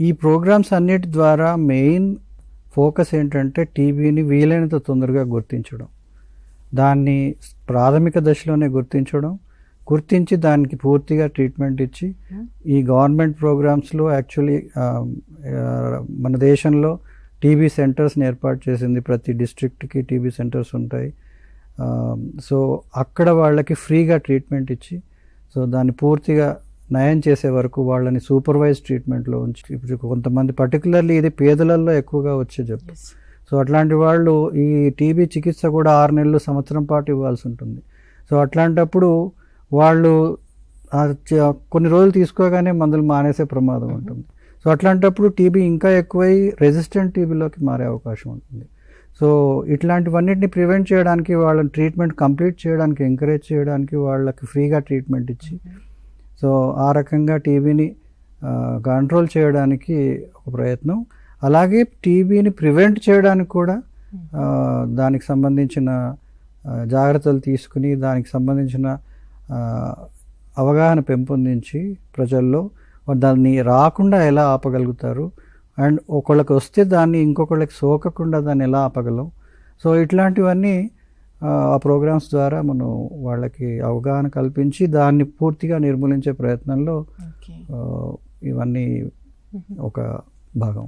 ఈ ప్రోగ్రామ్స్ అన్నిటి ద్వారా మెయిన్ ఫోకస్ ఏంటంటే టీబీని వీలైనంత తొందరగా గుర్తించడం. దాన్ని ప్రాథమిక దశలోనే గుర్తించడం. గుర్తించి దానికి పూర్తిగా ట్రీట్మెంట్ ఇచ్చి ఈ గవర్నమెంట్ ప్రోగ్రామ్స్లో యాక్చువల్లీ మన దేశంలో టీబీ సెంటర్స్ని ఏర్పాటు చేసింది ప్రతి డిస్ట్రిక్ట్కి టీబీ సెంటర్స్ ఉంటాయి. సో అక్కడ వాళ్ళకి ఫ్రీగా ట్రీట్మెంట్ ఇచ్చి సో దాన్ని పూర్తిగా నయం చేసే వరకు వాళ్ళని సూపర్వైజ్ ట్రీట్మెంట్లో ఉంచి ఇప్పుడు కొంతమంది పర్టికులర్లీ ఇది పేదలలో ఎక్కువగా వచ్చే జబ్బు. సో అట్లాంటి వాళ్ళు ఈ టీబీ చికిత్స కూడా ఆరు నెలలు సంవత్సరం పాటు ఇవ్వాల్సి ఉంటుంది. సో అట్లాంటప్పుడు వాళ్ళు కొన్ని రోజులు తీసుకోగానే మందులు మానేసే ప్రమాదం ఉంటుంది. సో అట్లాంటప్పుడు టీబీ ఇంకా ఎక్కువై రెసిస్టెంట్ టీబీలోకి మారే అవకాశం ఉంటుంది. సో ఇట్లాంటివన్నిటిని ప్రివెంట్ చేయడానికి వాళ్ళని ట్రీట్మెంట్ కంప్లీట్ చేయడానికి ఎంకరేజ్ చేయడానికి వాళ్ళకి ఫ్రీగా ట్రీట్మెంట్ ఇచ్చి సో ఆ రకంగా టీబీని కంట్రోల్ చేయడానికి ఒక ప్రయత్నం. అలాగే టీబీని ప్రివెంట్ చేయడానికి కూడా దానికి సంబంధించిన జాగ్రత్తలు తీసుకుని దానికి సంబంధించిన అవగాహన పెంపొందించి ప్రజల్లో దాన్ని రాకుండా ఎలా ఆపగలుగుతారు అండ్ ఒకళ్ళకి వస్తే దాన్ని ఇంకొకళ్ళకి సోకకుండా దాన్ని ఎలా ఆపగలం. సో ఇట్లాంటివన్నీ ఆ, ప్రోగ్రామ్స్ ద్వారా మనం వాళ్ళకి అవగాహన కల్పించి దాన్ని పూర్తిగా నిర్మూలించే ప్రయత్నంలో ఇవన్నీ ఒక భాగం.